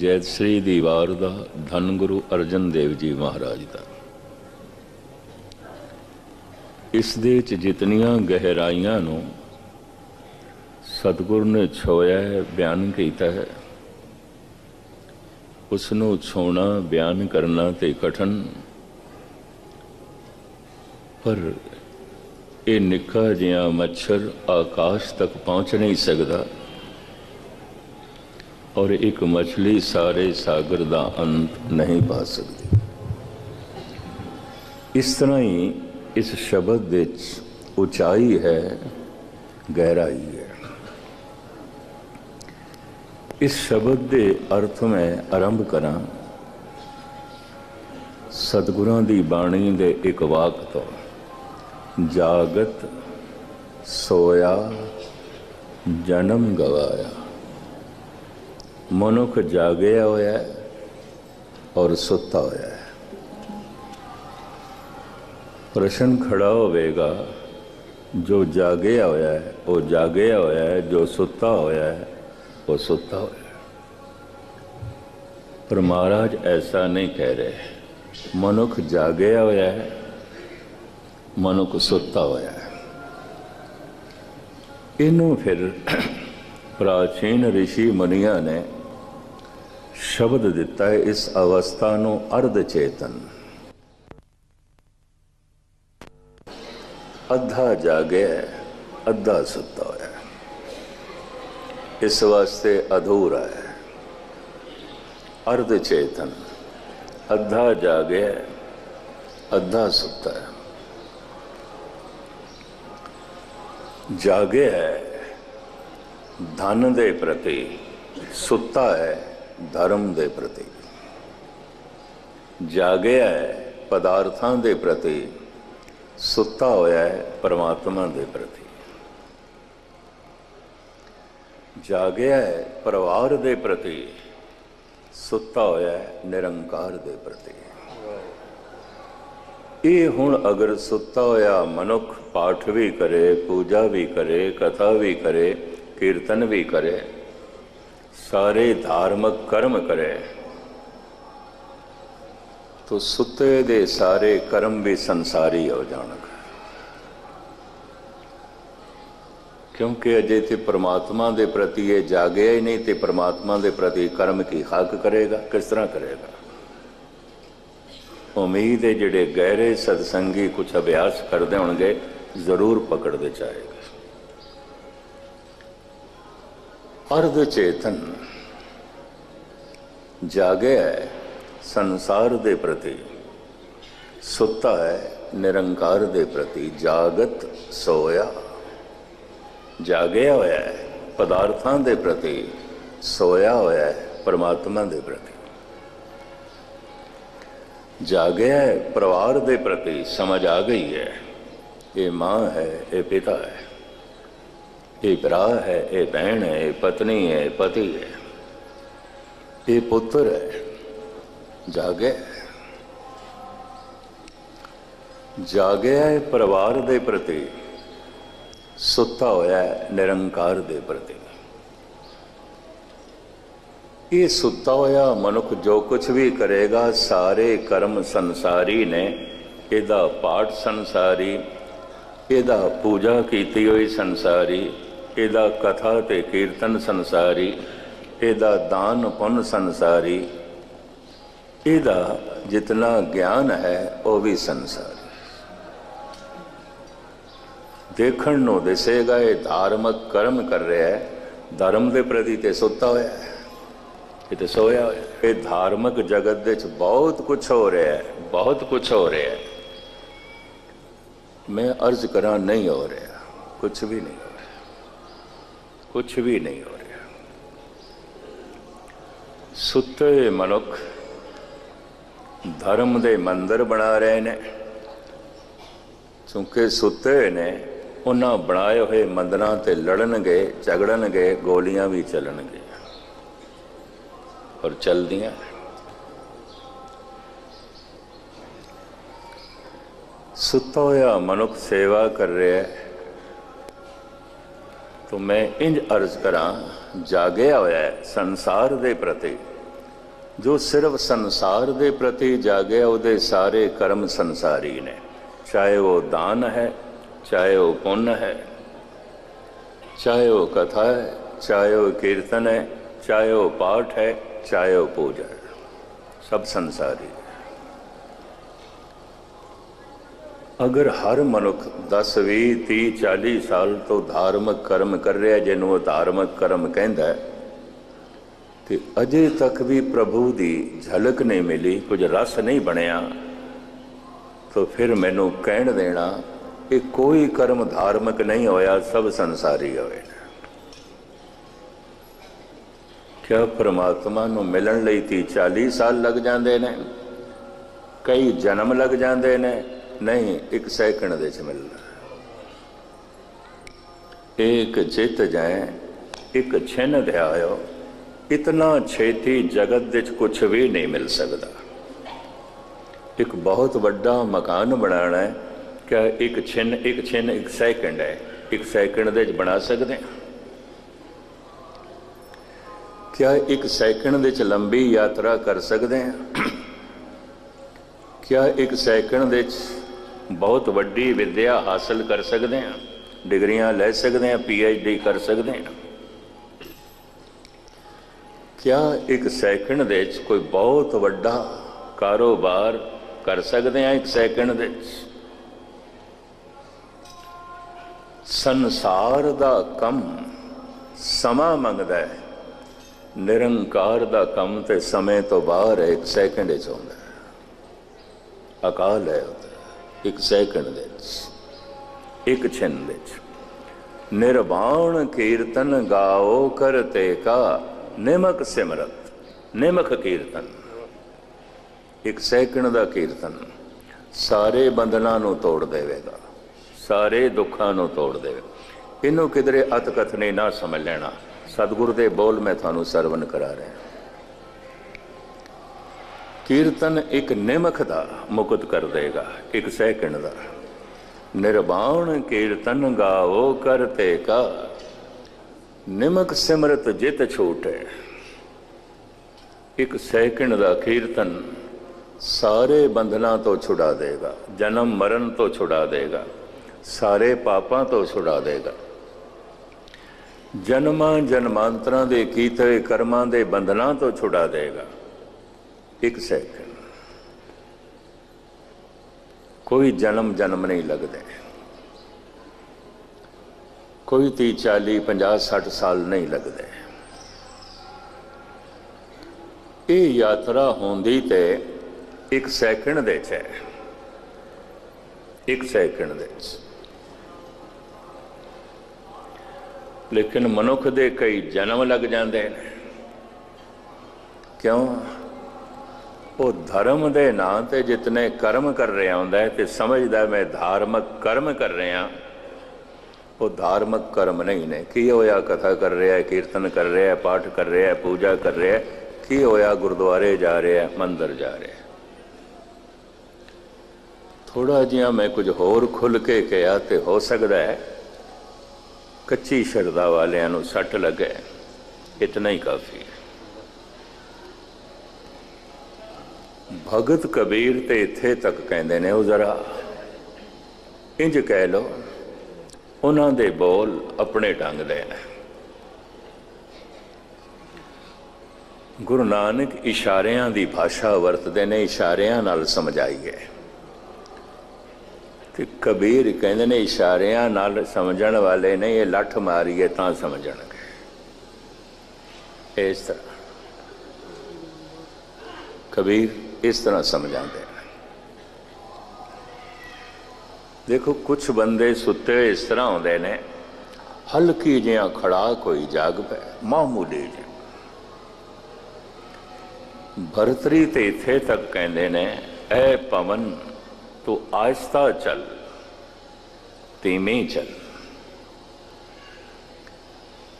ਜੈਤ ਸ੍ਰੀ ਦੀ ਵਾਰ ਦਾ ਧੰਨ ਗੁਰੂ ਅਰਜਨ ਦੇਵ ਜੀ ਮਹਾਰਾਜ ਦਾ। ਇਸ ਦੇ ਵਿੱਚ ਜਿਤਨੀਆਂ ਗਹਿਰਾਈਆਂ ਨੂੰ ਸਤਿਗੁਰ ਨੇ ਛੋਇਆ ਹੈ, ਬਿਆਨ ਕੀਤਾ ਹੈ, ਉਸ ਨੂੰ ਛੋਣਾ, ਬਿਆਨ ਕਰਨਾ ਤੇ ਕਠਨ। ਪਰ ਇਹ ਨਿੱਕਾ ਜਿਹਾ ਮੱਛਰ ਆਕਾਸ਼ ਤੱਕ ਪਹੁੰਚ ਨਹੀਂ ਸਕਦਾ। ਔਰ ਇੱਕ ਮਛਲੀ ਸਾਰੇ ਸਾਗਰ ਦਾ ਅੰਤ ਨਹੀਂ ਪਾ ਸਕਦੀ। ਇਸ ਤਰ੍ਹਾਂ ਹੀ ਇਸ ਸ਼ਬਦ ਵਿੱਚ ਉਚਾਈ ਹੈ, ਗਹਿਰਾਈ ਹੈ। ਇਸ ਸ਼ਬਦ ਦੇ ਅਰਥ ਮੈਂ ਆਰੰਭ ਕਰਾਂ, ਸਤਿਗੁਰਾਂ ਦੀ ਬਾਣੀ ਦੇ ਇੱਕ ਵਾਕ ਤੋਂ, ਜਾਗਤ ਸੋਇਆ, ਜਨਮ ਗਵਾਇਆ। ਮਨੁੱਖ ਜਾਗਿਆ ਹੋਇਆ ਹੈ ਔਰ ਸੁੱਤਾ ਹੋਇਆ ਹੈ। ਪ੍ਰਸ਼ਨ ਖੜਾ ਹੋਵੇਗਾ, ਜੋ ਜਾਗਿਆ ਹੋਇਆ ਹੈ, ਉਹ ਜਾਗਿਆ ਹੋਇਆ ਹੈ, ਜੋ ਸੁੱਤਾ ਹੋਇਆ ਹੈ, ਉਹ ਸੁੱਤਾ ਹੋਇਆ ਪਰ ਮਹਾਰਾਜ ਐਸਾ ਨਹੀਂ ਕਹਿ ਰਹੇ। ਮਨੁੱਖ ਜਾਗਿਆ ਹੋਇਆ ਹੈ, ਮਨੁੱਖ ਸੁੱਤਾ ਹੋਇਆ ਹੈ। ਇਹਨੂੰ ਫਿਰ ਪ੍ਰਾਚੀਨ ઋષਿ ਮੁਨੀਆਂ ਨੇ ਸ਼ਬਦ ਦਿੱਤਾ ਹੈ, ਇਸ ਅਵਸਥਾ ਨੂੰ ਅਰਧ ਚੇਤਨ। ਅੱਧਾ ਜਾਗਿਆ ਅੱਧਾ ਸੁੱਤਾ ਹੋਇਆ ਹੈ। ਇਸ ਵਾਸਤੇ ਅਧੂਰਾ ਹੈ। ਅਰਧ ਚੇਤਨ, ਅੱਧਾ ਜਾਗਿਆ ਅੱਧਾ ਸੁੱਤਾ ਹੈ। ਜਾਗਿਆ ਹੈ, ਧਨ ਦੇ ਪ੍ਰਤੀ ਸੁੱਤਾ ਹੈ ਧਰਮ ਦੇ ਪ੍ਰਤੀ। ਜਾਗਿਆ ਹੈ ਪਦਾਰਥਾਂ ਦੇ ਪ੍ਰਤੀ, ਸੁੱਤਾ ਹੋਇਆ ਹੈ ਪਰਮਾਤਮਾ ਦੇ ਪ੍ਰਤੀ। ਜਾਗਿਆ ਹੈ ਪਰਿਵਾਰ ਦੇ ਪ੍ਰਤੀ, ਸੁੱਤਾ ਹੋਇਆ ਹੈ ਨਿਰੰਕਾਰ ਦੇ ਪ੍ਰਤੀ। ਇਹ ਹੁਣ ਅਗਰ ਸੁੱਤਾ ਹੋਇਆ ਮਨੁੱਖ ਪਾਠ ਵੀ ਕਰੇ, ਪੂਜਾ ਵੀ ਕਰੇ, ਕਥਾ ਵੀ ਕਰੇ, ਕੀਰਤਨ ਵੀ ਕਰੇ ਸਾਰੇ ਧਾਰਮਿਕ ਕਰਮ ਕਰੇ। ਤੋ ਸੁੱਤੇ ਦੇ ਸਾਰੇ ਕਰਮ ਵੀ ਸੰਸਾਰੀ ਹੋ ਜਾਣਗੇ। ਕਿਉਂਕਿ ਅਜੇ ਤੇ ਪ੍ਰਮਾਤਮਾ ਦੇ ਪ੍ਰਤੀ ਇਹ ਜਾਗਿਆ ਹੀ ਨਹੀਂ ਤੇ ਪ੍ਰਮਾਤਮਾ ਦੇ ਪ੍ਰਤੀ ਕਰਮ ਕੀ ਹੱਕ ਕਰੇਗਾ, ਕਿਸ ਤਰ੍ਹਾਂ ਕਰੇਗਾ? ਉਮੀਦ ਹੈ ਜਿਹੜੇ ਗਹਿਰੇ ਸਤਸੰਗੀ ਕੁਝ ਅਭਿਆਸ ਕਰਦੇ ਹੋਣਗੇ, ਜ਼ਰੂਰ ਪਕੜਦੇ ਚਾਹੇਗਾ ਅਰਧ ਚੇਤਨ ਜਾਗਿਆ ਹੈ, ਸੰਸਾਰ ਦੇ ਪ੍ਰਤੀ, ਸੁੱਤਾ ਹੈ, ਨਿਰੰਕਾਰ ਦੇ ਪ੍ਰਤੀ, ਜਾਗਤ ਸੋਇਆ। ਜਾਗਿਆ ਹੋਇਆ ਹੈ, ਪਦਾਰਥਾਂ ਦੇ ਪ੍ਰਤੀ, ਸੋਇਆ ਹੋਇਆ ਹੈ, ਪਰਮਾਤਮਾ ਦੇ ਪ੍ਰਤੀ। ਜਾਗਿਆ ਹੈ, ਪਰਿਵਾਰ ਦੇ ਪ੍ਰਤੀ, ਸਮਝ ਆ ਗਈ ਹੈ, ਇਹ ਮਾਂ ਹੈ, ਇਹ ਪਿਤਾ ਹੈ। ਇਹ ਭਰਾ ਹੈ, ਇਹ ਭੈਣ ਹੈ, ਇਹ ਪਤਨੀ ਹੈ ਪਤੀ ਹੈ। ਇਹ ਪੁੱਤਰ ਹੈ, ਜਾਗਿਆ ਜਾਗਿਆ ਹੈ ਪਰਿਵਾਰ ਦੇ ਪ੍ਰਤੀ, ਸੁੱਤਾ ਹੋਇਆ ਹੈ ਨਿਰੰਕਾਰ ਦੇ ਪ੍ਰਤੀ। ਇਹ ਸੁੱਤਾ ਹੋਇਆ ਮਨੁੱਖ ਜੋ ਕੁਝ ਵੀ ਕਰੇਗਾ, ਸਾਰੇ ਕਰਮ ਸੰਸਾਰੀ ਨੇ, ਇਹਦਾ ਪਾਠ ਸੰਸਾਰੀ, ਇਹਦਾ ਪੂਜਾ ਕੀਤੀ ਹੋਈ ਸੰਸਾਰੀ ਇਹਦਾ ਕਥਾ ਤੇ ਕੀਰਤਨ ਸੰਸਾਰੀ, ਇਹਦਾ ਦਾਨ ਪੁੰਨ ਸੰਸਾਰੀ। ਇਹਦਾ ਜਿਤਨਾ ਗਿਆਨ ਹੈ, ਉਹ ਵੀ ਸੰਸਾਰੀ। ਦੇਖਣ ਨੂੰ ਦਿਸੇਗਾ ਇਹ ਧਾਰਮਿਕ ਕਰਮ ਕਰ ਰਿਹਾ ਹੈ। ਧਰਮ ਦੇ ਪ੍ਰਤੀ ਤੇ ਸੁੱਤਾ ਹੋਇਆ ਹੈ। ਇਹ ਤੇ ਸੋਇਆ ਹੋਇਆ ਇਹ ਧਾਰਮਿਕ ਜਗਤ ਦੇ ਵਿੱਚ ਬਹੁਤ ਕੁਝ ਹੋ ਰਿਹਾ ਹੈ। ਬਹੁਤ ਕੁਝ ਹੋ ਰਿਹਾ ਹੈ। ਮੈਂ ਅਰਜ਼ ਕਰਾਂ, ਨਹੀਂ ਹੋ ਰਿਹਾ। ਕੁਝ ਵੀ ਨਹੀਂ ਕੁਝ ਵੀ ਨਹੀਂ ਹੋ ਰਿਹਾ। ਸੁੱਤੇ ਹੋਏ ਮਨੁੱਖ ਧਰਮ ਦੇ ਮੰਦਰ ਬਣਾ ਰਹੇ ਨੇ। ਕਿਉਂਕਿ ਸੁੱਤੇ ਹੋਏ ਨੇ, ਉਹਨਾਂ ਬਣਾਏ ਹੋਏ ਮੰਦਰਾਂ ਤੇ ਲੜਨਗੇ, ਝਗੜਨਗੇ, ਗੋਲੀਆਂ ਵੀ ਚੱਲਣਗੇ ਔਰ ਚੱਲਦੀਆਂ। ਸੁੱਤਾ ਹੋਇਆ ਮਨੁੱਖ ਸੇਵਾ ਕਰ ਰਿਹਾ ਹੈ। ਤੋ ਮੈਂ ਇੰਜ ਅਰਜ਼ ਕਰਾਂ, ਜਾਗਿਆ ਹੋਇਆ ਹੈ ਸੰਸਾਰ ਦੇ ਪ੍ਰਤੀ। ਜੋ ਸਿਰਫ ਸੰਸਾਰ ਦੇ ਪ੍ਰਤੀ ਜਾਗਿਆ, ਉਹਦੇ ਸਾਰੇ ਕਰਮ ਸੰਸਾਰੀ ਨੇ। ਚਾਹੇ ਉਹ ਦਾਨ ਹੈ, ਚਾਹੇ ਉਹ ਪੁੰਨ ਹੈ, ਚਾਹੇ ਉਹ ਕਥਾ ਹੈ, ਚਾਹੇ ਉਹ ਕੀਰਤਨ ਹੈ, ਚਾਹੇ ਉਹ ਪਾਠ ਹੈ, ਚਾਹੇ ਉਹ ਪੂਜਾ ਹੈ। ਸਭ ਸੰਸਾਰੀ ਹੈ ਅਗਰ ਹਰ ਮਨੁੱਖ 10 20 30 40 ਸਾਲ ਤੋਂ ਧਾਰਮਿਕ ਕਰਮ ਕਰ ਰਿਹਾ, ਜਿਹਨੂੰ ਉਹ ਧਾਰਮਿਕ ਕਰਮ ਕਹਿੰਦਾ ਹੈ, ਤੇ ਅਜੇ ਤੱਕ ਵੀ ਪ੍ਰਭੂ ਦੀ ਝਲਕ ਨਹੀਂ ਮਿਲੀ, ਕੁਝ ਰਸ ਨਹੀਂ ਬਣਿਆ, ਤਾਂ ਫਿਰ ਮੈਨੂੰ ਕਹਿਣ ਦੇਣਾ ਕਿ ਕੋਈ ਕਰਮ ਧਾਰਮਿਕ ਨਹੀਂ ਹੋਇਆ, ਸਭ ਸੰਸਾਰੀ ਹੋਏ ਕਿਆ ਪ੍ਰਮਾਤਮਾ ਨੂੰ ਮਿਲਣ ਲਈ 30 40 ਸਾਲ ਲੱਗ ਜਾਂਦੇ ਨੇ? ਕਈ ਜਨਮ ਲੱਗ ਜਾਂਦੇ ਨੇ? ਨਹੀਂ, ਇੱਕ ਸੈਕਿੰਡ ਦੇ ਚ ਮਿਲਦਾ ਇੱਕ ਚਿਤ ਜਾਏ, ਇੱਕ ਛਿਨ ਧਿਆਇਓ ਇਤਨਾ ਛੇਤੀ ਜਗਤ ਵਿੱਚ ਕੁਝ ਵੀ ਨਹੀਂ ਮਿਲ ਸਕਦਾ। ਇੱਕ ਬਹੁਤ ਵੱਡਾ ਮਕਾਨ ਬਣਾਉਣਾ ਹੈ ਕਿ ਇੱਕ ਛਿਨ ਇੱਕ ਛਿਨ, ਇੱਕ ਸੈਕਿੰਡ ਹੈ, ਇੱਕ ਸੈਕਿੰਡ ਦੇ ਵਿੱਚ ਬਣਾ ਸਕਦੇ ਹਾਂ? ਕਿਆ ਇੱਕ ਸੈਕਿੰਡ ਦੇ ਚ ਲੰਬੀ ਯਾਤਰਾ ਕਰ ਸਕਦੇ ਹਾਂ? ਕਿਆ ਇੱਕ ਸੈਕਿੰਡ ਦੇ ਚ ਬਹੁਤ ਵੱਡੀ ਵਿੱਦਿਆ ਹਾਸਲ ਕਰ ਸਕਦੇ ਹਾਂ, ਡਿਗਰੀਆਂ ਲੈ ਸਕਦੇ ਹਾਂ ਪੀ ਐਚ ਡੀ ਕਰ ਸਕਦੇ ਹਾਂ। ਕਿਆ ਇੱਕ ਸੈਕਿੰਡ ਦੇ ਵਿੱਚ ਕੋਈ ਬਹੁਤ ਵੱਡਾ ਕਾਰੋਬਾਰ ਕਰ ਸਕਦੇ ਹਾਂ ਇੱਕ ਸੈਕਿੰਡ ਦੇ ਚ ਸੰਸਾਰ ਦਾ ਕੰਮ ਸਮਾਂ ਮੰਗਦਾ ਹੈ, ਨਿਰੰਕਾਰ ਦਾ ਕੰਮ ਤੇ ਸਮੇਂ ਤੋਂ ਬਾਹਰ ਇੱਕ ਸੈਕਿੰਡ ਵਿੱਚ ਹੁੰਦਾ ਹੈ। ਅਕਾਲ ਹੈ। ਇੱਕ ਸੈਕਿੰਡ ਦੇ ਵਿੱਚ, ਇੱਕ ਛਿਨ ਵਿੱਚ। ਨਿਰਵਾਣ ਕੀਰਤਨ ਗਾਓ ਕਰਤੇ ਕਾ ਨਿਮਕ ਸਿਮਰਤ, ਨਿਮਕ ਕੀਰਤਨ। ਇੱਕ ਸੈਕਿੰਡ ਦਾ ਕੀਰਤਨ ਸਾਰੇ ਬੰਧਨਾਂ ਨੂੰ ਤੋੜ ਦੇਵੇਗਾ, ਸਾਰੇ ਦੁੱਖਾਂ ਨੂੰ ਤੋੜ ਦੇਵੇਗਾ। ਇਹਨੂੰ ਕਿਧਰੇ ਅਤ ਕਥਨੇ ਨਾ ਸਮਝ ਲੈਣਾ। ਸਤਿਗੁਰ ਦੇ ਬੋਲ ਮੈਂ ਤੁਹਾਨੂੰ ਸਰਵਨ ਕਰਾ ਰਿਹਾ। ਕੀਰਤਨ ਇੱਕ ਨਿਮਖ ਦਾ ਮੁਕਤ ਕਰ ਦੇਗਾ, ਇੱਕ ਸੈਕਿੰਡ ਦਾ। ਨਿਰਵਾਣ ਕੀਰਤਨ ਗਾਓ ਕਰਤੇ ਕਾ। ਨਿਮਕ ਸਿਮਰਤ ਜਿਤ ਛੂਟੇ। ਇੱਕ ਸੈਕਿੰਡ ਦਾ ਕੀਰਤਨ ਸਾਰੇ ਬੰਧਨਾਂ ਤੋਂ ਛੁਡਾ ਦੇਗਾ, ਜਨਮ ਮਰਨ ਤੋਂ ਛੁਡਾ ਦੇਗਾ, ਸਾਰੇ ਪਾਪਾਂ ਤੋਂ ਛੁਡਾ ਦੇਗਾ। ਜਨਮਾਂ ਜਨਮਾਂਤਰਾਂ ਦੇ ਕੀਤੇ ਕਰਮਾਂ ਦੇ ਬੰਧਨਾਂ ਤੋਂ ਛੁਡਾ ਦੇਗਾ। ਇੱਕ ਸੈਕਿੰਡ। ਕੋਈ ਜਨਮ ਜਨਮ ਨਹੀਂ ਲੱਗਦਾ। ਕੋਈ 30 40 50 60 ਸਾਲ ਨਹੀਂ ਲੱਗਦੇ। ਇਹ ਯਾਤਰਾ ਹੁੰਦੀ ਤੇ ਇੱਕ ਸੈਕਿੰਡ ਦੇ ਚ ਹੈ। ਇੱਕ ਸੈਕਿੰਡ ਦੇ ਚ ਲੇਕਿਨ ਮਨੁੱਖ ਦੇ ਕਈ ਜਨਮ ਲੱਗ ਜਾਂਦੇ ਨੇ। ਕਿਉਂ? ਉਹ ਧਰਮ ਦੇ ਨਾਂ ਤੇ ਜਿਤਨੇ ਕਰਮ ਕਰ ਰਿਹਾ ਹੁੰਦਾ ਹੈ ਤੇ ਸਮਝਦਾ ਮੈਂ ਧਾਰਮਿਕ ਕਰਮ ਕਰ ਰਿਹਾ। ਉਹ ਧਾਰਮਿਕ ਕਰਮ ਨਹੀਂ ਨੇ। ਕੀ ਹੋਇਆ? ਕਥਾ ਕਰ ਰਿਹਾ ਹੈ, ਕੀਰਤਨ ਕਰ ਰਿਹਾ ਹੈ, ਪਾਠ ਕਰ ਰਿਹਾ ਹੈ, ਪੂਜਾ ਕਰ ਰਿਹਾ ਹੈ। ਕੀ ਹੋਇਆ? ਗੁਰਦੁਆਰੇ ਜਾ ਰਿਹਾ ਹੈ, ਮੰਦਰ ਜਾ ਰਿਹਾ ਹੈ। ਥੋੜਾ ਜਿਹਾ ਮੈਂ ਕੁਝ ਹੋਰ ਖੁੱਲ ਕੇ ਕਿਹਾ ਤੇ ਹੋ ਸਕਦਾ ਹੈ, ਕੱਚੀ ਸ਼ਰਦਾ ਵਾਲਿਆਂ ਨੂੰ ਸੱਟ ਲੱਗੇ। ਇਤਨਾ ਹੀ ਕਾਫੀ ਹੈ। ਭਗਤ ਕਬੀਰ ਤੇ ਇੱਥੇ ਤੱਕ ਕਹਿੰਦੇ ਨੇ, ਉਹ ਜ਼ਰਾ ਇੰਜ ਕਹਿ ਲੋ ਉਹਨਾਂ ਦੇ ਬੋਲ ਆਪਣੇ ਢੰਗ ਦੇ ਨੇ। ਗੁਰੂ ਨਾਨਕ ਇਸ਼ਾਰਿਆਂ ਦੀ ਭਾਸ਼ਾ ਵਰਤਦੇ ਨੇ, ਇਸ਼ਾਰਿਆਂ ਨਾਲ ਸਮਝਾਈਏ। ਤੇ ਕਬੀਰ ਕਹਿੰਦੇ ਨੇ, ਇਸ਼ਾਰਿਆਂ ਨਾਲ ਸਮਝਣ ਵਾਲੇ ਨੇ, ਇਹ ਲੱਠ ਮਾਰੀਏ ਤਾਂ ਸਮਝਣਗੇ। ਇਸ ਤਰ੍ਹਾਂ। ਕਬੀਰ ਇਸ ਤਰ੍ਹਾਂ ਸਮਝਾਉਂਦੇ ਨੇ ਦੇਖੋ ਕੁਝ ਬੰਦੇ ਸੁੱਤੇ ਹੋਏ ਇਸ ਤਰ੍ਹਾਂ ਹੁੰਦੇ ਨੇ ਹਲਕੀ ਜਿਹਾ ਖੜਾ ਕੋਈ ਜਾਗ ਪੈ ਮਾਮੂਲੀ ਜਿਹਾ ਭਰਤਰੀ ਤੇ ਇੱਥੇ ਤੱਕ ਕਹਿੰਦੇ ਨੇ ਐ ਪਵਨ ਤੂੰ ਆਹਿਸਤਾ ਚੱਲ ਧੀਮੇ ਚੱਲ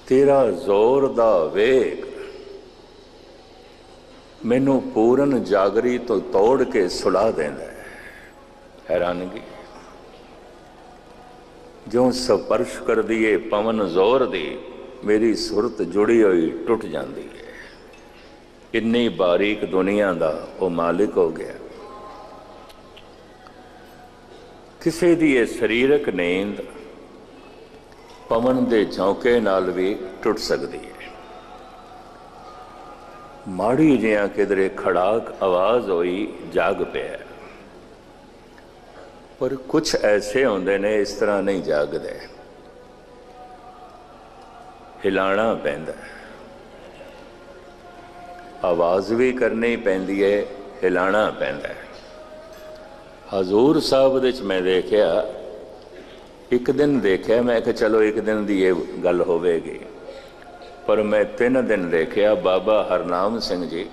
ਤੇਰਾ ਜ਼ੋਰ ਦਾ ਵੇਗ ਮੈਨੂੰ ਪੂਰਨ ਜਾਗਰੀ ਤੋਂ ਤੋੜ ਕੇ ਸੁਲਾ ਦਿੰਦਾ ਹੈ। ਹੈਰਾਨਗੀ। ਜੋ ਸਪਰਸ਼ ਕਰਦੀ ਏ, ਪਵਨ ਜ਼ੋਰ ਦੀ, ਮੇਰੀ ਸੁਰਤ ਜੁੜੀ ਹੋਈ ਟੁੱਟ ਜਾਂਦੀ ਹੈ ਇੰਨੀ ਬਾਰੀਕ ਦੁਨੀਆ ਦਾ ਉਹ ਮਾਲਿਕ ਹੋ ਗਿਆ। ਕਿਸੇ ਦੀ ਇਹ ਸਰੀਰਕ ਨੀਂਦ ਪਵਨ ਦੇ ਝੌਂਕੇ ਨਾਲ ਵੀ ਟੁੱਟ ਸਕਦੀ ਹੈ ਮਾੜੀ ਜਿਹਾ ਕਿਧਰੇ ਖੜਾਕ ਆਵਾਜ਼ ਹੋਈ, ਜਾਗ ਪਿਆ। ਪਰ ਕੁਝ ਐਸੇ ਹੁੰਦੇ ਨੇ, ਇਸ ਤਰ੍ਹਾਂ ਨਹੀਂ ਜਾਗਦੇ। ਹਿਲਾਣਾ ਪੈਂਦਾ ਆਵਾਜ਼ ਵੀ ਕਰਨੀ ਪੈਂਦੀ ਹੈ ਹਿਲਾਣਾ ਪੈਂਦਾ ਹਜ਼ੂਰ ਸਾਹਿਬ ਦੇ ਵਿੱਚ ਮੈਂ ਦੇਖਿਆ, ਇੱਕ ਦਿਨ ਦੇਖਿਆ, ਮੈਂ ਕਿ ਚਲੋ ਇੱਕ ਦਿਨ ਦੀ ਇਹ ਗੱਲ ਹੋਵੇਗੀ। ਪਰ ਮੈਂ ਤਿੰਨ ਦਿਨ ਦੇਖਿਆ ਬਾਬਾ ਹਰਨਾਮ ਸਿੰਘ ਜੀ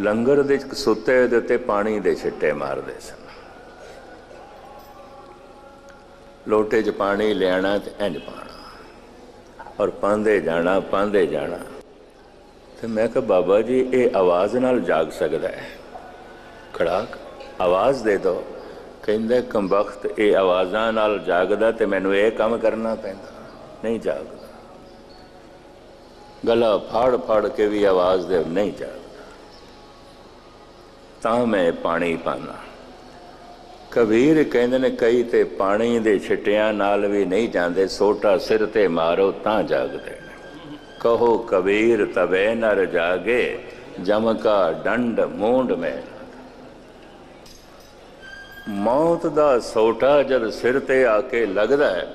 ਲੰਗਰ ਦੇ ਸੁੱਤੇ ਦੇ ਉੱਤੇ ਪਾਣੀ ਦੇ ਛਿੱਟੇ ਮਾਰਦੇ ਸਨ। ਲੋਟੇ 'ਚ ਪਾਣੀ, ਲਿਆਣਾ ਤੇ ਇੰਜ ਪਾਣਾ ਔਰ ਪਾਉਂਦੇ ਜਾਣਾ ਪਾਉਂਦੇ ਜਾਣਾ। ਤੇ ਮੈਂ ਕਿਹਾ, ਬਾਬਾ ਜੀ, ਇਹ ਆਵਾਜ਼ ਨਾਲ ਜਾਗ ਸਕਦਾ ਹੈ। ਖੜਾਕ, ਆਵਾਜ਼ ਦੇ ਦਿਓ। ਕਹਿੰਦੇ, ਕੰਬਖਤ, ਇਹ ਆਵਾਜ਼ਾਂ ਨਾਲ ਜਾਗਦਾ ਤੇ ਮੈਨੂੰ ਇਹ ਕੰਮ ਕਰਨਾ ਪੈਂਦਾ। ਨਹੀਂ ਜਾਗਦਾ। ਗਲਾ ਫਾੜ ਫਾੜ ਕੇ ਵੀ ਆਵਾਜ਼ ਦੇ ਨਹੀਂ ਜਾਗਦਾ ਤਾਂ ਮੈਂ ਪਾਣੀ ਪਾਣਾ ਕਬੀਰ ਕਹਿੰਦੇ ਨੇ ਕਈ ਤੇ ਪਾਣੀ ਦੇ ਛਿੱਟਿਆਂ ਨਾਲ ਵੀ ਨਹੀਂ ਜਾਂਦੇ, ਸੋਟਾ ਸਿਰ ਤੇ ਮਾਰੋ ਤਾਂ ਜਾਗਦੇ ਨੇ। ਕਹੋ ਕਬੀਰ ਤਵੇ ਨਰ ਜਾਗੇ ਜਮਕਾ ਡੰਡ ਮੂੰਡ ਮੈਂ ਮੌਤ ਦਾ ਸੋਟਾ ਜਦ ਸਿਰ ਤੇ ਆ ਕੇ ਲੱਗਦਾ ਹੈ,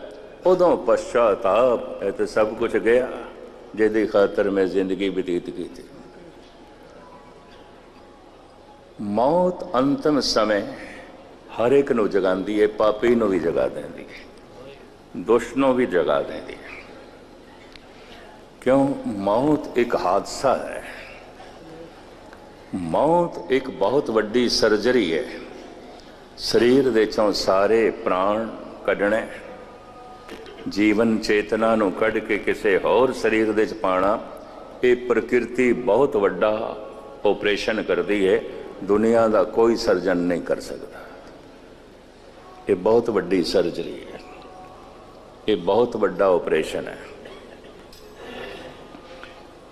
ਉਦੋਂ ਪਛਤਾਪ ਇਹ ਤੇ ਸਭ ਕੁਝ ਗਿਆ। ਜਿਹਦੀ ਖਾਤਰ ਮੈਂ ਜ਼ਿੰਦਗੀ ਬਤੀਤ ਕੀਤੀ। ਮੌਤ ਅੰਤਮ ਸਮੇਂ ਹਰ ਇੱਕ ਨੂੰ ਜਗਾਉਂਦੀ ਹੈ ਪਾਪੀ ਨੂੰ ਵੀ ਜਗਾ ਦਿੰਦੀ ਹੈ ਦੁਸ਼ਟ ਨੂੰ ਵੀ ਜਗਾ ਦਿੰਦੀ ਹੈ ਕਿਉਂ? ਮੌਤ ਇੱਕ ਹਾਦਸਾ ਹੈ। ਮੌਤ ਇੱਕ ਬਹੁਤ ਵੱਡੀ ਸਰਜਰੀ ਹੈ। ਸਰੀਰ ਦੇ ਚੋਂ ਸਾਰੇ ਪ੍ਰਾਣ ਕੱਢਣੇ ਜੀਵਨ ਚੇਤਨਾ ਨੂੰ ਕੱਢ ਕੇ ਕਿਸੇ ਹੋਰ ਸਰੀਰ ਦੇ ਚ ਪਾਣਾ ਇਹ ਪ੍ਰਕਿਰਤੀ ਬਹੁਤ ਵੱਡਾ ਆਪਰੇਸ਼ਨ ਕਰਦੀ ਹੈ ਦੁਨੀਆ ਦਾ ਕੋਈ ਸਰਜਨ ਨਹੀਂ ਕਰ ਸਕਦਾ। ਇਹ ਬਹੁਤ ਵੱਡੀ ਸਰਜਰੀ ਹੈ ਇਹ ਬਹੁਤ ਵੱਡਾ ਆਪਰੇਸ਼ਨ ਹੈ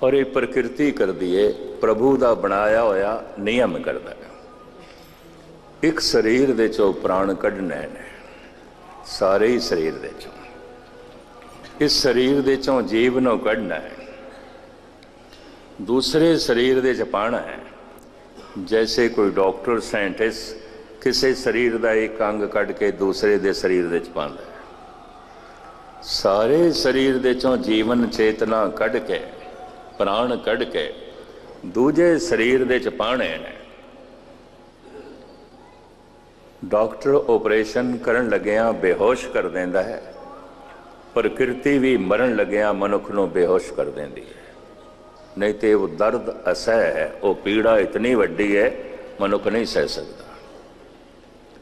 ਔਰ ਇਹ ਪ੍ਰਕਿਰਤੀ ਕਰਦੀ ਹੈ ਪ੍ਰਭੂ ਦਾ ਬਣਾਇਆ ਹੋਇਆ ਨਿਯਮ ਕਰਦਾ ਹੈ। ਇੱਕ ਸਰੀਰ ਦੇ ਚੋਂ ਪ੍ਰਾਣ ਕੱਢਣੇ ਨੇ, ਸਾਰੇ ਹੀ ਸਰੀਰ ਦੇ ਚੋਂ। ਇਸ ਸਰੀਰ ਦੇ ਚੋਂ ਜੀਵ ਨੂੰ ਕੱਢਣਾ ਹੈ। ਦੂਸਰੇ ਸਰੀਰ ਦੇ ਚ ਪਾਣਾ ਹੈ। ਜੈਸੇ ਕੋਈ ਡਾਕਟਰ, ਸਾਇੰਟਿਸਟ ਕਿਸੇ ਸਰੀਰ ਦਾ ਇੱਕ ਅੰਗ ਕੱਢ ਕੇ ਦੂਸਰੇ ਦੇ ਸਰੀਰ ਦੇ ਚ ਪਾਉਂਦਾ ਹੈ। ਸਾਰੇ ਸਰੀਰ ਦੇ ਚੋਂ ਜੀਵਨ ਚੇਤਨਾ ਕੱਢ ਕੇ, ਪ੍ਰਾਣ ਕੱਢ ਕੇ ਦੂਜੇ ਸਰੀਰ ਦੇ ਚ ਪਾਣੇ ਨੇ। ਡਾਕਟਰ ਆਪਰੇਸ਼ਨ ਕਰਨ ਲੱਗਿਆਂ ਬੇਹੋਸ਼ ਕਰ ਦਿੰਦਾ ਹੈ। ਪ੍ਰਕਿਰਤੀ ਵੀ ਮਰਨ ਲੱਗਿਆ ਮਨੁੱਖ ਨੂੰ ਬੇਹੋਸ਼ ਕਰ ਦਿੰਦੀ ਹੈ। ਨਹੀਂ ਤੇ ਉਹ ਦਰਦ ਅਸਹਿ ਹੈ, ਉਹ ਪੀੜਾ ਇਤਨੀ ਵੱਡੀ ਹੈ, ਮਨੁੱਖ ਨਹੀਂ ਸਹਿ ਸਕਦਾ।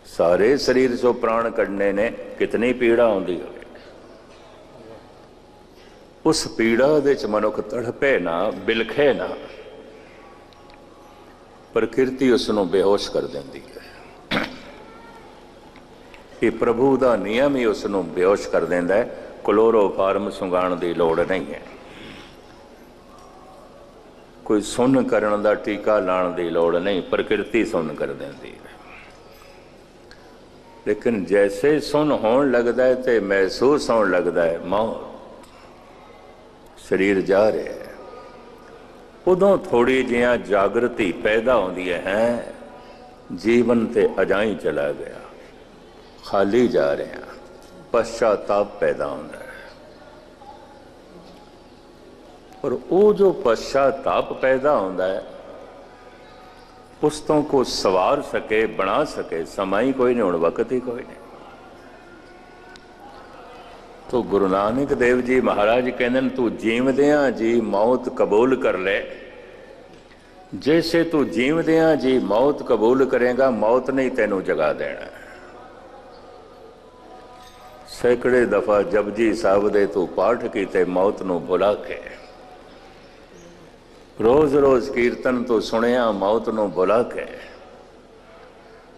ਸਾਰੇ ਸਰੀਰ ਚੋਂ ਪ੍ਰਾਣ ਕੱਢਨੇ ਨੇ, ਕਿਤਨੀ ਪੀੜਾ ਆਉਂਦੀ ਹੋਵੇ। ਉਸ ਪੀੜਾ ਦੇ ਚ ਮਨੁੱਖ ਤੜਪੇ ਨਾ, ਬਿਲਖੇ ਨਾ। ਪ੍ਰਕਿਰਤੀ ਉਸ ਨੂੰ ਬੇਹੋਸ਼ ਕਰ ਦਿੰਦੀ ਹੈ। ਇਹ ਪ੍ਰਭੂ ਦਾ ਨਿਯਮ ਹੀ ਉਸ ਨੂੰ ਬੇਹੋਸ਼ ਕਰ ਦਿੰਦਾ ਹੈ। ਕਲੋਰੋਫਾਰਮ ਸੁੰਗਾਣ ਦੀ ਲੋੜ ਨਹੀਂ ਹੈ। ਕੋਈ ਸੁੰਨ ਕਰਨ ਦਾ ਟੀਕਾ ਲਾਉਣ ਦੀ ਲੋੜ ਨਹੀਂ, ਪ੍ਰਕਿਰਤੀ ਸੁੰਨ ਕਰ ਦਿੰਦੀ ਹੈ। ਲੇਕਿਨ ਜੈਸੇ ਸੁੰਨ ਹੋਣ ਲੱਗਦਾ ਹੈ ਤੇ ਮਹਿਸੂਸ ਹੋਣ ਲੱਗਦਾ ਹੈ ਮੌਤ ਸਰੀਰ ਜਾ ਰਿਹਾ ਹੈ। ਉਦੋਂ ਥੋੜੀ ਜਿਹਾ ਜਾਗਰਤੀ ਪੈਦਾ ਹੁੰਦੀ ਹੈ, ਜੀਵਨ ਤੇ ਅਜਾਈ ਚਲਾ ਗਿਆ, ਖਾਲੀ ਜਾ ਰਿਹਾ। ਪਛਤਾਪ ਪੈਦਾ ਹੁੰਦਾ ਹੈ। ਪਰ ਉਹ ਜੋ ਪਛਤਾਪ ਪੈਦਾ ਹੁੰਦਾ ਹੈ, ਉਸ ਤੋਂ ਕੋ ਸਵਾਰ ਸਕੇ, ਬਣਾ ਸਕੇ, ਸਮਾਂ ਹੀ ਕੋਈ ਨਹੀਂ, ਹੁਣ ਵਕਤ ਹੀ ਕੋਈ ਨਹੀਂ। ਤੋ ਗੁਰੂ ਨਾਨਕ ਦੇਵ ਜੀ ਮਹਾਰਾਜ ਕਹਿੰਦੇ ਨੇ, ਤੂੰ ਜੀਵਦਿਆਂ ਜੀ ਮੌਤ ਕਬੂਲ ਕਰ ਲੈ। ਜੈਸੇ ਤੂੰ ਜੀਵਦਿਆਂ ਜੀ ਮੌਤ ਕਬੂਲ ਕਰੇਗਾ, ਮੌਤ ਨਹੀਂ ਤੈਨੂੰ ਜਗਾ ਦੇਣਾ ਸੈਕੜੇ ਦਫਾ ਜਪਜੀ ਸਾਹਿਬ ਦੇ ਤੂੰ ਪਾਠ ਕੀਤੇ ਮੌਤ ਨੂੰ ਬੁਲਾ ਕੇ। ਰੋਜ਼-ਰੋਜ਼ ਕੀਰਤਨ ਤੋਂ ਸੁਣਿਆ ਮੌਤ ਨੂੰ ਬੁਲਾ ਕੇ।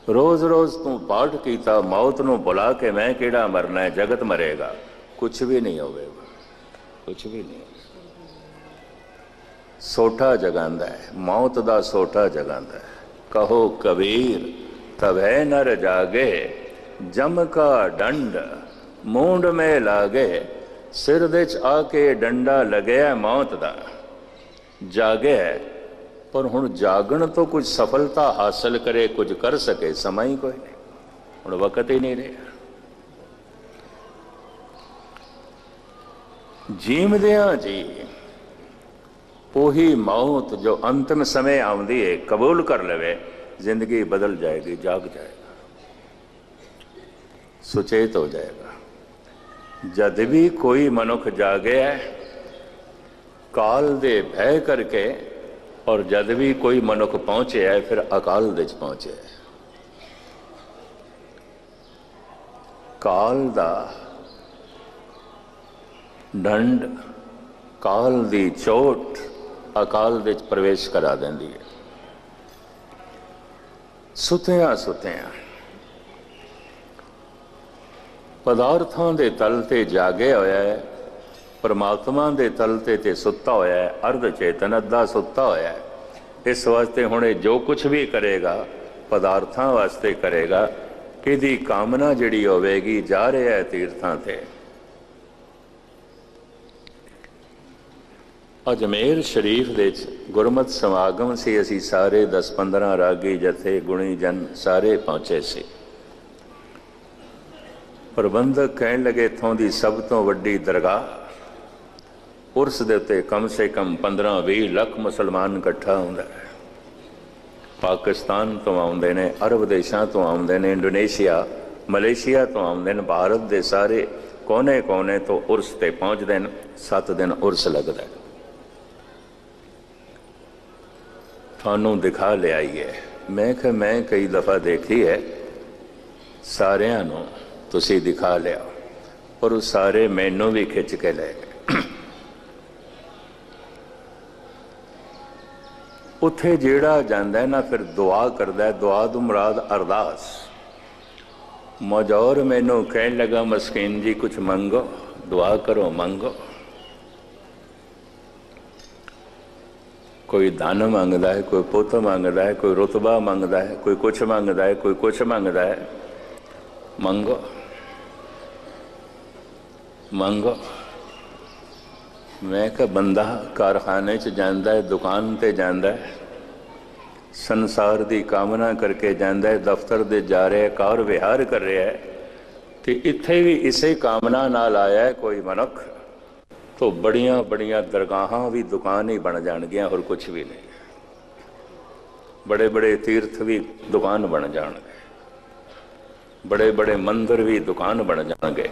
ਰੋਜ਼-ਰੋਜ਼ ਤੂੰ ਪਾਠ ਕੀਤਾ ਮੌਤ ਨੂੰ ਬੁਲਾ ਕੇ, ਮੈਂ ਕਿਹੜਾ ਮਰਨਾ ਹੈ? ਜਗਤ ਮਰੇਗਾ। ਕੁਝ ਵੀ ਨਹੀਂ ਹੋਵੇਗਾ ਕੁਝ ਵੀ ਨਹੀਂ ਸੋਠਾ ਜਗਾਉਂਦਾ ਹੈ। ਮੌਤ ਦਾ ਸੋਠਾ ਜਗਾਉਂਦਾ ਹੈ। ਕਹੋ ਕਬੀਰ, ਤਵੇ ਨਰ ਜਾਗੇ, ਜਮ ਕਾ ਡੰਡ। ਮੂੰਡ ਮੇ ਲਾਗੇ, ਸਿਰ ਦੇ ਚ ਆ ਕੇ ਡੰਡਾ ਲੱਗਿਆ ਮੌਤ ਦਾ। ਜਾਗਿਆ ਪਰ ਹੁਣ ਜਾਗਣ ਤੋਂ ਕੁਝ ਸਫਲਤਾ ਹਾਸਲ ਕਰੇ, ਕੁਝ ਕਰ ਸਕੇ, ਸਮਾਂ ਹੀ ਕੋਈ ਨਹੀਂ। ਹੁਣ ਵਕਤ ਹੀ ਨਹੀਂ ਰਿਹਾ। ਜੀਵਦਿਆਂ ਜੀ, ਉਹੀ ਮੌਤ ਜੋ ਅੰਤਮ ਸਮੇਂ ਆਉਂਦੀ ਹੈ ਕਬੂਲ ਕਰ ਲਵੇ, ਜ਼ਿੰਦਗੀ ਬਦਲ ਜਾਏਗੀ, ਜਾਗ ਜਾਏਗਾ। ਸੁਚੇਤ ਹੋ ਜਾਏਗਾ। ਜਦ ਵੀ ਕੋਈ ਮਨੁੱਖ ਜਾਗਿਆ ਕਾਲ ਦੇ ਭੈ ਕਰਕੇ, ਔਰ ਜਦ ਵੀ ਕੋਈ ਮਨੁੱਖ ਪਹੁੰਚਿਆ ਫਿਰ ਅਕਾਲ ਦੇ ਚ ਪਹੁੰਚਿਆ ਕਾਲ ਦਾ ਡੰਡ ਕਾਲ ਦੀ ਚੋਟ ਅਕਾਲ ਦੇ ਚ ਪ੍ਰਵੇਸ਼ ਕਰਾ ਦਿੰਦੀ ਹੈ। ਸੁਤਿਆਂ ਸੁਤਿਆਂ ਪਦਾਰਥਾਂ ਦੇ ਤਲ ਤੇ ਜਾਗਿਆ ਹੋਇਆ ਹੈ, ਪਰਮਾਤਮਾ ਦੇ ਤਲ ਤੇ ਤੇ ਸੁੱਤਾ ਹੋਇਆ ਹੈ, ਅਰਧ ਚੇਤਨ ਅੱਧਾ ਸੁੱਤਾ ਹੋਇਆ ਹੈ। ਇਸ ਵਾਸਤੇ ਹੁਣ ਇਹ ਜੋ ਕੁਝ ਵੀ ਕਰੇਗਾ, ਪਦਾਰਥਾਂ ਵਾਸਤੇ ਕਰੇਗਾ ਇਹਦੀ ਕਾਮਨਾ ਜਿਹੜੀ ਹੋਵੇਗੀ, ਜਾ ਰਿਹਾ ਹੈ ਤੀਰਥਾਂ ਤੇ। ਅਜਮੇਰ ਸ਼ਰੀਫ ਦੇ ਵਿੱਚ ਗੁਰਮਤ ਸਮਾਗਮ ਸੀ, ਅਸੀਂ ਸਾਰੇ 10-15 ਰਾਗੀ ਜਥੇ ਗੁਣੀ ਜਨ ਸਾਰੇ ਪਹੁੰਚੇ ਸੀ। ਪ੍ਰਬੰਧਕ ਕਹਿਣ ਲੱਗੇ, ਇਥੋਂ ਦੀ ਸਭ ਤੋਂ ਵੱਡੀ ਦਰਗਾਹ ਉਰਸ ਦੇ ਉੱਤੇ ਕਮ ਸੇ ਕਮ 15-20 ਲੱਖ ਮੁਸਲਮਾਨ ਇਕੱਠਾ ਹੁੰਦਾ ਹੈ। ਪਾਕਿਸਤਾਨ ਤੋਂ ਆਉਂਦੇ ਨੇ, ਅਰਬ ਦੇਸ਼ਾਂ ਤੋਂ ਆਉਂਦੇ ਨੇ, ਇੰਡੋਨੇਸ਼ੀਆ, ਮਲੇਸ਼ੀਆ ਤੋਂ ਆਉਂਦੇ ਨੇ, ਭਾਰਤ ਦੇ ਸਾਰੇ ਕੋਨੇ-ਕੋਨੇ ਤੋਂ ਉਰਸ ਤੇ ਪਹੁੰਚਦੇ ਨੇ 7 ਦਿਨ ਉਰਸ ਲੱਗਦਾ ਤੁਹਾਨੂੰ ਦਿਖਾ ਲਿਆਈ ਹੈ। ਮੈਂ ਕਿ ਮੈਂ ਕਈ ਦਫਾ ਦੇਖੀ ਹੈ, ਸਾਰਿਆਂ ਨੂੰ ਤੁਸੀਂ ਦਿਖਾ ਲਿਆ। ਪਰ ਉਹ ਸਾਰੇ ਮੈਨੂੰ ਵੀ ਖਿੱਚ ਕੇ ਲੈ ਗਏ। ਉੱਥੇ ਜਿਹੜਾ ਜਾਂਦਾ ਹੈ ਨਾ, ਫਿਰ ਦੁਆ ਕਰਦਾ ਹੈ, ਦੁਆ ਤੋਂ ਮੁਰਾਦ ਅਰਦਾਸ। ਮੌਜੌਰ ਮੈਨੂੰ ਕਹਿਣ ਲੱਗਾ, ਮਸਕੀਨ ਜੀ ਕੁਝ ਮੰਗੋ, ਦੁਆ ਕਰੋ, ਮੰਗੋ। ਕੋਈ ਧਨ ਮੰਗਦਾ ਹੈ, ਕੋਈ ਪੁੱਤ ਮੰਗਦਾ ਹੈ, ਕੋਈ ਰਤਬਾ ਮੰਗਦਾ ਹੈ, ਕੋਈ ਕੁਛ ਮੰਗਦਾ ਹੈ, ਕੋਈ ਕੁਛ ਮੰਗਦਾ ਹੈ। ਮੰਗੋ। ਮੰਗੋ। ਮੈਂ ਕਿ ਬੰਦਾ ਕਾਰਖਾਨੇ 'ਚ ਜਾਂਦਾ ਹੈ, ਦੁਕਾਨ ਤੇ ਜਾਂਦਾ ਹੈ, ਸੰਸਾਰ ਦੀ ਕਾਮਨਾ ਕਰਕੇ ਜਾਂਦਾ ਹੈ, ਦਫ਼ਤਰ ਦੇ ਜਾ ਰਿਹਾ ਹੈ, ਕਾਰ ਵਿਹਾਰ ਕਰ ਰਿਹਾ ਹੈ, ਤੇ ਇੱਥੇ ਵੀ ਇਸੇ ਕਾਮਨਾ ਨਾਲ ਆਇਆ ਹੈ, ਕੋਈ ਮਨੁੱਖ, ਤੋ ਬੜੀਆਂ ਬੜੀਆਂ ਦਰਗਾਹਾਂ ਵੀ ਦੁਕਾਨ ਹੀ ਬਣ ਜਾਣਗੀਆਂ, ਹੋਰ ਕੁਝ ਵੀ ਨਹੀਂ। ਬੜੇ ਬੜੇ ਤੀਰਥ ਵੀ ਦੁਕਾਨ ਬਣ ਜਾਣਗੇ। ਬੜੇ ਬੜੇ ਮੰਦਰ ਵੀ ਦੁਕਾਨ ਬਣ ਜਾਣਗੇ।